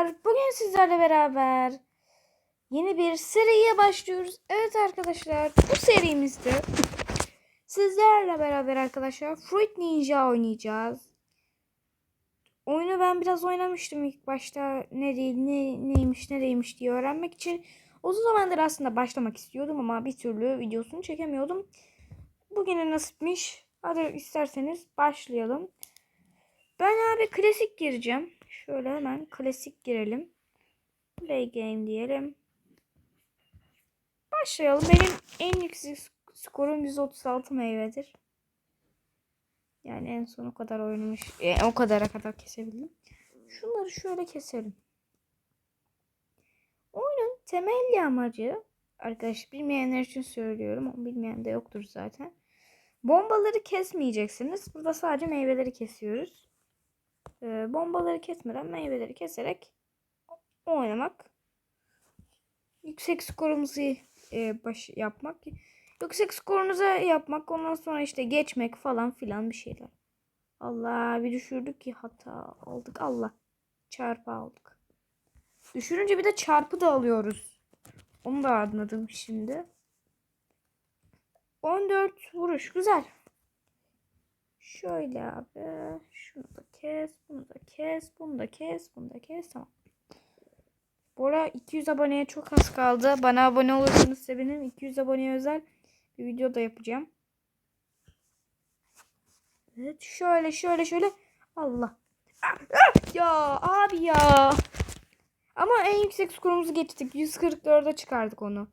Bugün sizlerle beraber yeni bir seriye başlıyoruz. Evet arkadaşlar bu serimizde sizlerle beraber arkadaşlar Fruit Ninja oynayacağız. Oyunu ben biraz oynamıştım ilk başta ne değil ne neymiş ne değilmiş diye öğrenmek için. Uzun zamandır aslında başlamak istiyordum ama bir türlü videosunu çekemiyordum. Bugüne nasipmiş. Hadi isterseniz başlayalım. Ben abi klasik gireceğim. Şöyle hemen klasik girelim. Play game diyelim. Başlayalım. Benim en yüksek skorum 136 meyvedir. Yani en son o kadar oynamış. E, o kadara kadar kesebildim. Şunları şöyle keselim. Oyunun temelli amacı arkadaş bilmeyenler için söylüyorum. Bilmeyen de yoktur zaten. Bombaları kesmeyeceksiniz. Burada sadece meyveleri kesiyoruz. Ee, bombaları kesmeden meyveleri keserek oynamak. Yüksek skorumuzu e, baş yapmak. Yüksek skorunuza yapmak. Ondan sonra işte geçmek falan filan bir şeyler. Allah bir düşürdük ki hata aldık. Allah çarpı aldık. Düşürünce bir de çarpı da alıyoruz. Onu da anladım şimdi. 14 vuruş güzel. Şöyle abi. Şunu da kes. Bunu da kes. Bunu da kes. Bunu da kes. Tamam. Bu ara 200 aboneye çok az kaldı. Bana abone olursanız sevinirim. 200 aboneye özel bir video da yapacağım. Evet. Şöyle şöyle şöyle. Allah. Ah, ah! Ya abi ya. Ama en yüksek skorumuzu geçtik. 144'e çıkardık onu.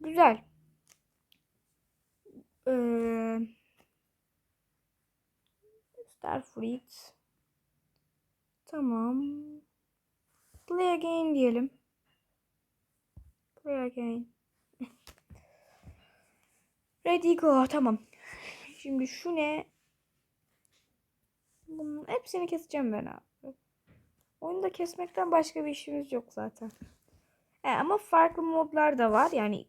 Güzel. Ee, Starfruit. Tamam. Play again diyelim. Play again. Ready go. Tamam. Şimdi şu ne? Bunun hepsini keseceğim ben abi. Oyunda kesmekten başka bir işimiz yok zaten. He, ama farklı modlar da var. Yani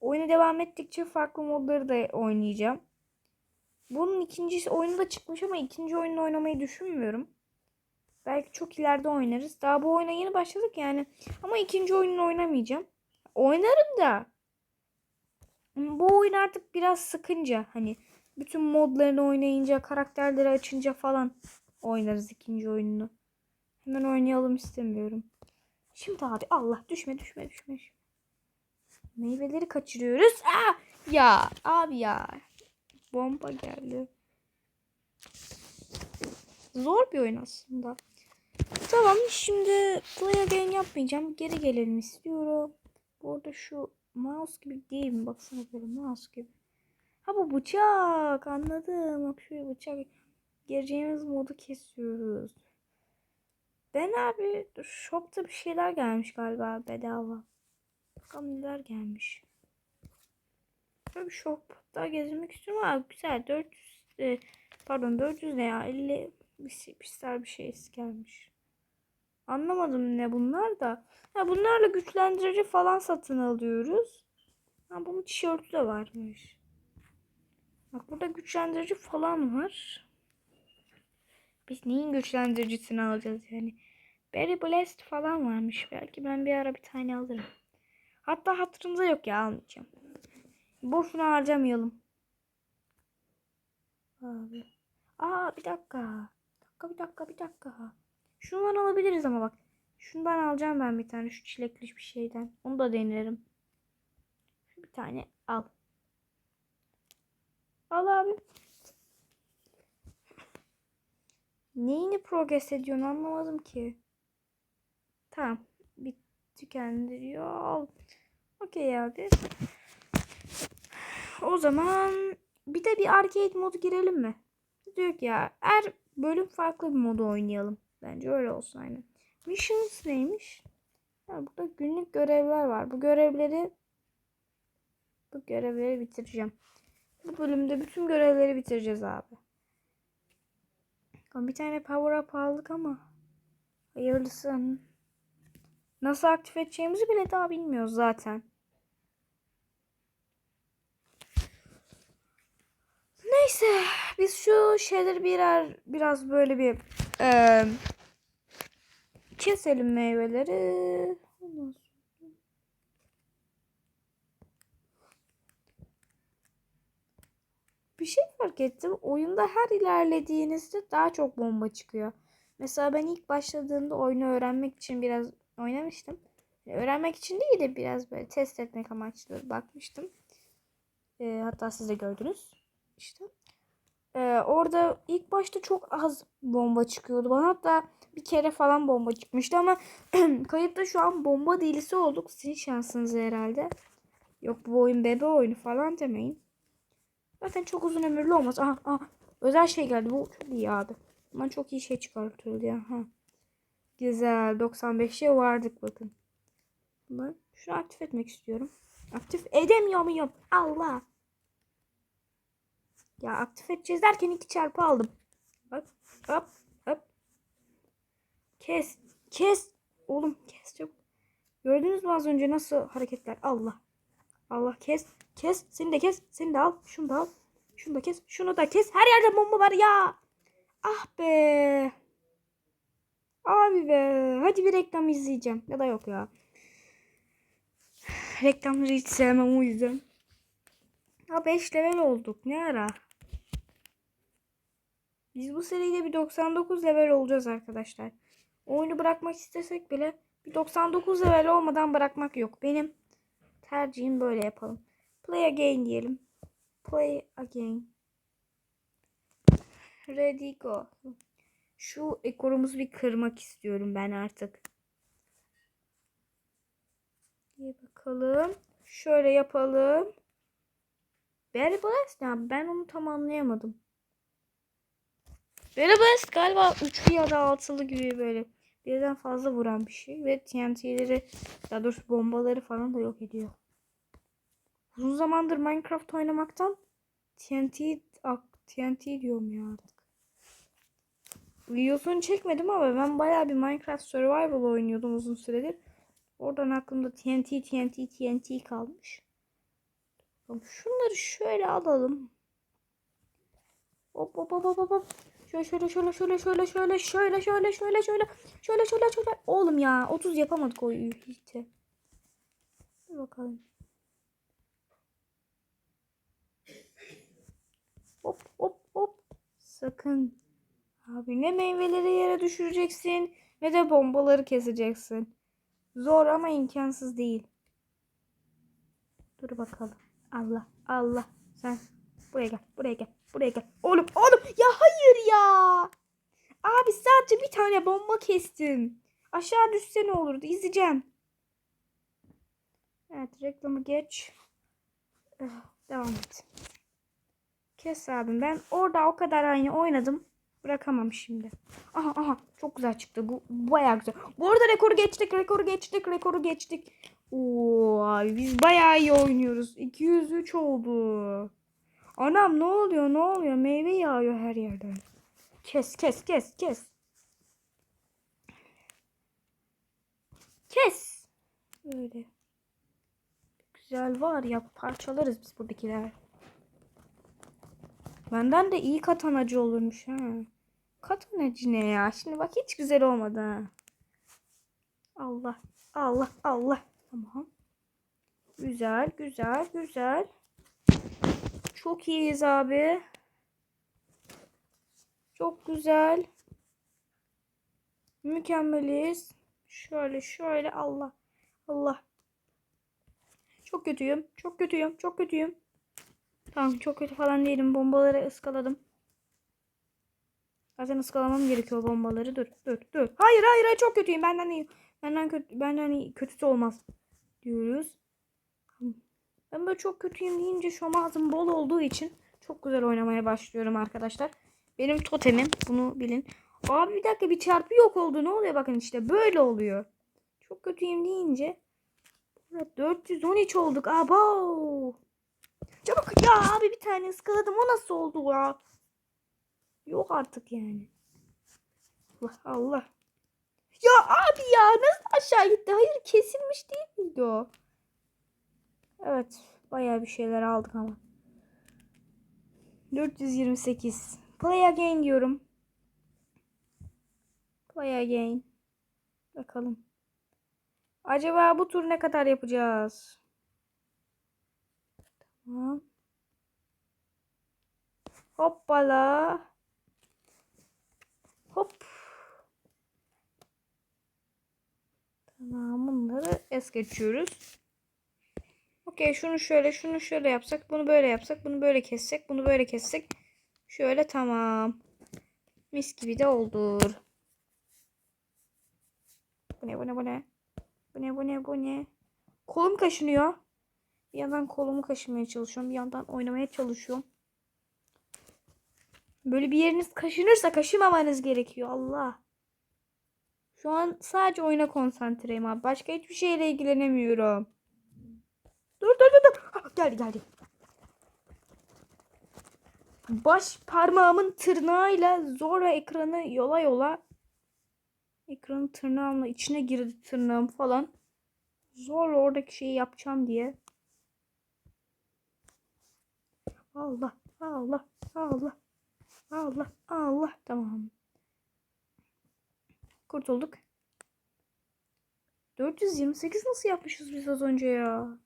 oyuna devam ettikçe farklı modları da oynayacağım. Bunun ikinci oyunu da çıkmış ama ikinci oyunu oynamayı düşünmüyorum. Belki çok ileride oynarız. Daha bu oyuna yeni başladık yani. Ama ikinci oyunu oynamayacağım. Oynarım da. Bu oyun artık biraz sıkınca hani bütün modlarını oynayınca, karakterleri açınca falan oynarız ikinci oyununu. Hemen oynayalım istemiyorum. Şimdi hadi Allah düşme düşme düşme. Meyveleri kaçırıyoruz. Aa! Ya abi ya. Bomba geldi. Zor bir oyun aslında. Tamam şimdi play again yapmayacağım. Geri gelelim istiyorum. Bu arada şu mouse gibi değil mi? Baksana böyle mouse gibi. Ha bu bıçak. Anladım. Bak şöyle bıçak. Gireceğimiz modu kesiyoruz. Ben abi shopta bir şeyler gelmiş galiba bedava. Bakalım neler gelmiş. Böyle bir shopta gezmek istiyorum ama güzel 400 e, pardon 400 ne ya 50 bir şey, bir şey gelmiş. Anlamadım ne bunlar da. Ha bunlarla güçlendirici falan satın alıyoruz. Ha bunun tişörtü de varmış. Bak burada güçlendirici falan var. Biz neyin güçlendiricisini alacağız yani? Berry Blast falan varmış. Belki ben bir ara bir tane alırım. Hatta hatırınıza yok ya almayacağım. Boşuna harcamayalım. Abi. Aa bir dakika. Dakika bir dakika bir dakika. Şundan alabiliriz ama bak. Şundan alacağım ben bir tane şu çilekli bir şeyden. Onu da denerim. Bir tane al. Al abi. Neyini progres ediyorsun anlamadım ki. Tamam. Bir tükendiriyor. Al. Okey abi. O zaman bir de bir arcade modu girelim mi? Diyor ki ya her bölüm farklı bir modu oynayalım. Bence öyle olsun aynen. Missions neymiş? Ha, burada günlük görevler var. Bu görevleri bu görevleri bitireceğim. Bu bölümde bütün görevleri bitireceğiz abi. Bir tane power up aldık ama hayırlısı. Nasıl aktif edeceğimizi bile daha bilmiyoruz zaten. Neyse biz şu şeyleri birer biraz böyle bir e, keselim meyveleri. Bir şey fark ettim. Oyunda her ilerlediğinizde daha çok bomba çıkıyor. Mesela ben ilk başladığımda oyunu öğrenmek için biraz oynamıştım. Öğrenmek için değil de biraz böyle test etmek amaçlı bakmıştım. Ee, hatta siz de gördünüz. İşte. Ee, orada ilk başta çok az bomba çıkıyordu bana. Hatta bir kere falan bomba çıkmıştı ama kayıtta şu an bomba delisi olduk. Sizin şansınız herhalde. Yok bu oyun bebe oyunu falan demeyin. Zaten çok uzun ömürlü olmaz. Aha, aha. Özel şey geldi. Bu çok iyi abi. Aman çok iyi şey çıkartıyordu ya. Ha. Güzel. 95'e vardık bakın. Ben şunu aktif etmek istiyorum. Aktif edemiyor muyum? Allah. Ya aktif edeceğiz derken iki çarpı aldım. Hop hop hop. Kes. Kes. Oğlum kes çok. Gördünüz mü az önce nasıl hareketler? Allah. Allah kes. Kes. Seni de kes. Seni de al. Şunu da al. Şunu da kes. Şunu da kes. Her yerde bomba var ya. Ah be. Abi be. Hadi bir reklam izleyeceğim. Ya da yok ya. Reklamları hiç sevmem o yüzden. Ha 5 level olduk. Ne ara? Biz bu seride bir 99 level olacağız arkadaşlar. Oyunu bırakmak istesek bile bir 99 level olmadan bırakmak yok. Benim tercihim böyle yapalım. Play again diyelim. Play again. Ready go. Şu ekorumuzu bir kırmak istiyorum ben artık. Bir bakalım. Şöyle yapalım. Berry Blast ne? Ben onu tam anlayamadım. Berry Blast galiba üçlü ya da altılı gibi böyle birden fazla vuran bir şey. Ve TNT'leri daha doğrusu bombaları falan da yok ediyor. Uzun zamandır Minecraft oynamaktan TNT TNT diyorum ya artık. Videosunu çekmedim ama ben bayağı bir Minecraft Survival oynuyordum uzun süredir. Oradan aklımda TNT TNT TNT kalmış. Şunları şöyle alalım. Hop hop hop hop hop. Şöyle şöyle şöyle şöyle şöyle şöyle şöyle şöyle şöyle şöyle şöyle şöyle şöyle. Oğlum ya 30 yapamadık o. Bir bakalım. Hop hop hop. Sakın. Abi ne meyveleri yere düşüreceksin ne de bombaları keseceksin. Zor ama imkansız değil. Dur bakalım. Allah Allah. Sen buraya gel. Buraya gel. Buraya gel. Oğlum oğlum ya hayır ya. Abi sadece bir tane bomba kestim. Aşağı düşse ne olurdu? İzleyeceğim. Evet reklamı geç. Eh, Devam et. Kes abim. Ben orada o kadar aynı oynadım. Bırakamam şimdi. Aha aha çok güzel çıktı. Bu bayağı güzel. Bu arada rekoru geçtik, rekoru geçtik, rekoru geçtik. Oo abi biz bayağı iyi oynuyoruz. 203 oldu. Anam ne oluyor ne oluyor? Meyve yağıyor her yerden. Kes kes kes kes. Kes. Böyle. Güzel var ya parçalarız biz buradakiler. Benden de iyi katanacı olurmuş ha. Katanacı ne ya? Şimdi bak hiç güzel olmadı ha. Allah. Allah. Allah. Tamam. Güzel. Güzel. Güzel. Çok iyiyiz abi. Çok güzel. Mükemmeliz. Şöyle şöyle Allah. Allah. Çok kötüyüm. Çok kötüyüm. Çok kötüyüm. Tamam çok kötü falan değilim. Bombaları ıskaladım. Zaten ıskalamam gerekiyor bombaları. Dur dur dur. Hayır hayır hayır çok kötüyüm. Benden iyi. Benden kötü benden iyi. kötüsü olmaz. Diyoruz. Ben böyle çok kötüyüm deyince şomazım bol olduğu için çok güzel oynamaya başlıyorum arkadaşlar. Benim totemim bunu bilin. Abi bir dakika bir çarpı yok oldu. Ne oluyor bakın işte böyle oluyor. Çok kötüyüm deyince 413 olduk. Abo. Çabuk ya abi bir tane ıskaladım. O nasıl oldu ya? Yok artık yani. Allah Allah. Ya abi ya nasıl aşağı gitti? Hayır kesilmiş değil miydi o? Evet. Bayağı bir şeyler aldık ama. 428. Play again diyorum. Play again. Bakalım. Acaba bu tur ne kadar yapacağız? Tamam. Hoppala. Hop. Tamam bunları es geçiyoruz. Okey şunu şöyle şunu şöyle yapsak bunu böyle yapsak bunu böyle kessek bunu böyle kessek. Şöyle tamam. Mis gibi de oldur. Bu ne bu ne bu ne? Bu ne bu ne bu ne? Kolum kaşınıyor. Bir yandan kolumu kaşımaya çalışıyorum. Bir yandan oynamaya çalışıyorum. Böyle bir yeriniz kaşınırsa kaşımamanız gerekiyor. Allah. Şu an sadece oyuna konsantreyim abi. Başka hiçbir şeyle ilgilenemiyorum. Dur dur dur dur. Ah, geldi geldi. Baş parmağımın tırnağıyla zorla ekranı yola yola ekranın tırnağımla içine girdi tırnağım falan. Zorla oradaki şeyi yapacağım diye. Allah Allah Allah Allah Allah tamam. Kurtulduk. 428 nasıl yapmışız biz az önce ya?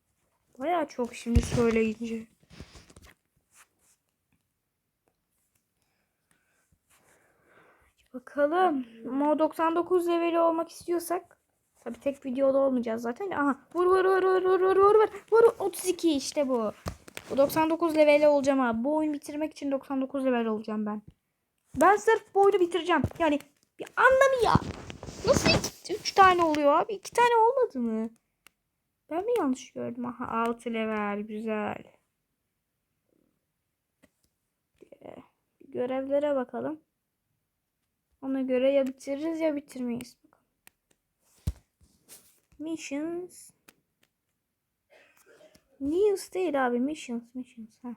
Baya çok şimdi söyleyince. Bakalım. Mo 99 leveli olmak istiyorsak tabi tek videoda olmayacağız zaten. Aha vur vur vur vur vur vur vur vur vur 32 işte bu. Bu 99 leveli olacağım abi. Bu oyunu bitirmek için 99 level olacağım ben. Ben sırf bu oyunu bitireceğim. Yani bir anlamı ya. Nasıl iki, üç tane oluyor abi? İki tane olmadı mı? Ben mi yanlış gördüm? Aha 6 level güzel. Görevlere bakalım. Ona göre ya bitiririz ya bitirmeyiz. Bakalım. Missions. News değil abi. Missions. Missions. Ha.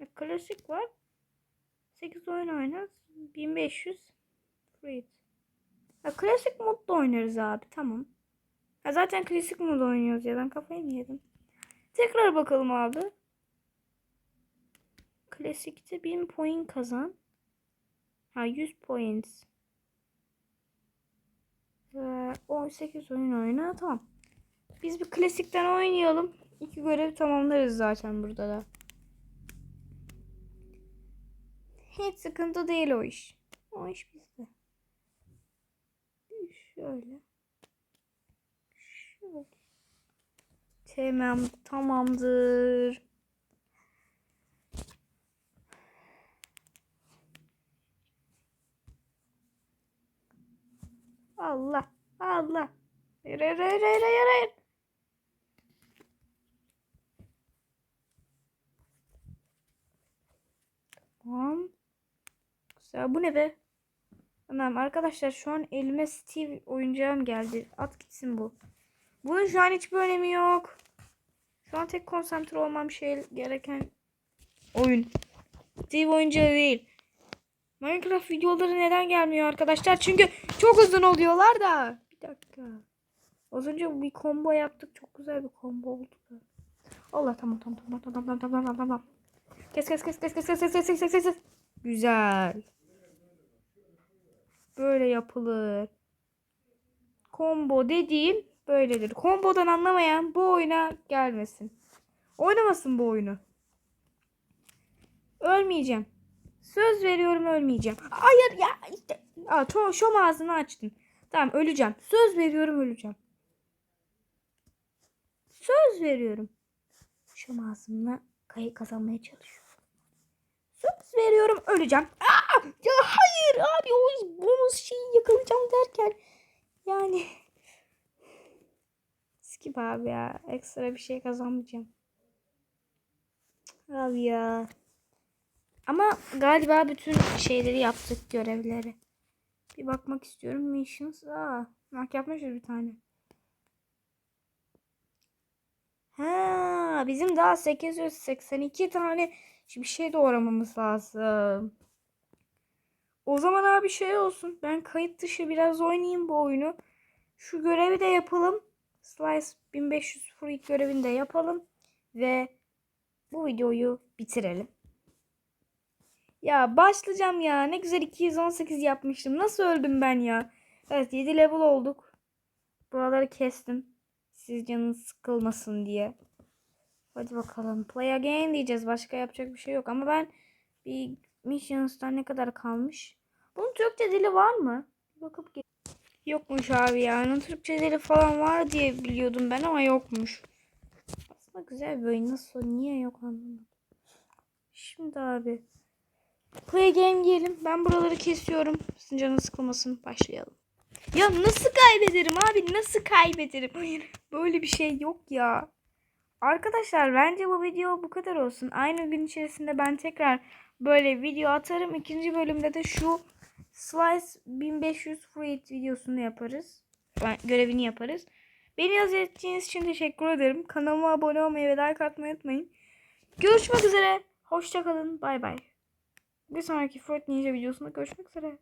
E, Klasik var. 8 oyun oynarız. 1500 free. Ha, klasik modda oynarız abi. Tamam. Ha, zaten klasik mod oynuyoruz ya. Ben kafayı mı yedim? Tekrar bakalım abi. Klasikte 1000 point kazan. Ha 100 points. Ve 18 oyun oyna. Tamam. Biz bir klasikten oynayalım. İki görev tamamlarız zaten burada da. Hiç sıkıntı değil o iş. O iş bizde. Şöyle. Şöyle. Tamam, tamamdır. Allah. Allah. Hayır hayır hayır hayır hayır. Tamam. Güzel. Bu ne be? Tamam arkadaşlar şu an elime Steve oyuncağım geldi. At gitsin bu. Bunun şu an hiçbir önemi yok. Şu an tek konsantre olmam şey gereken oyun. Steve oyuncağı değil. Minecraft videoları neden gelmiyor arkadaşlar? Çünkü çok uzun oluyorlar da. Bir dakika. Az önce bir combo yaptık. Çok güzel bir combo oldu. Allah tamam tamam tamam tamam tamam tamam tamam kes kes kes kes kes kes kes kes kes kes. Güzel. Böyle yapılır. Combo dediğim böyledir. Kombodan anlamayan bu oyuna gelmesin. Oynamasın bu oyunu. Ölmeyeceğim. Söz veriyorum ölmeyeceğim. Hayır ya işte. Aa, ço şom ağzını açtın. Tamam öleceğim. Söz veriyorum öleceğim. Söz veriyorum. Şom ağzımla kayı kazanmaya çalışıyorum. Söz veriyorum öleceğim. Aa, ya hayır abi o bonus şeyi yakalayacağım derken. Yani. Skip abi ya. Ekstra bir şey kazanmayacağım. Abi ya. Ama galiba bütün şeyleri yaptık görevleri. Bir bakmak istiyorum. Missions. Aa, bak yapmışız bir tane. Ha, bizim daha 882 tane bir şey doğramamız lazım. O zaman abi şey olsun. Ben kayıt dışı biraz oynayayım bu oyunu. Şu görevi de yapalım. Slice 1500 fruit görevini de yapalım. Ve bu videoyu bitirelim. Ya başlayacağım ya. Ne güzel 218 yapmıştım. Nasıl öldüm ben ya? Evet 7 level olduk. Buraları kestim. Siz canınız sıkılmasın diye. Hadi bakalım. Play again diyeceğiz. Başka yapacak bir şey yok. Ama ben bir Missions'tan ne kadar kalmış? Bunun Türkçe dili var mı? Bakıp gel- Yokmuş abi ya. Onun Türkçe dili falan var diye biliyordum ben ama yokmuş. Aslında güzel bir oyun. Nasıl? Niye yok anlamadım. Şimdi abi. Play game diyelim. Ben buraları kesiyorum. Sizin canınız sıkılmasın. Başlayalım. Ya nasıl kaybederim abi? Nasıl kaybederim? Hayır. Böyle bir şey yok ya. Arkadaşlar bence bu video bu kadar olsun. Aynı gün içerisinde ben tekrar böyle video atarım. İkinci bölümde de şu Slice 1500 Fruit videosunu yaparız. Görevini yaparız. Beni izlediğiniz için teşekkür ederim. Kanalıma abone olmayı ve like atmayı unutmayın. Görüşmek üzere. Hoşçakalın. Bay bay. Bir sonraki Fruit Ninja videosunda görüşmek üzere.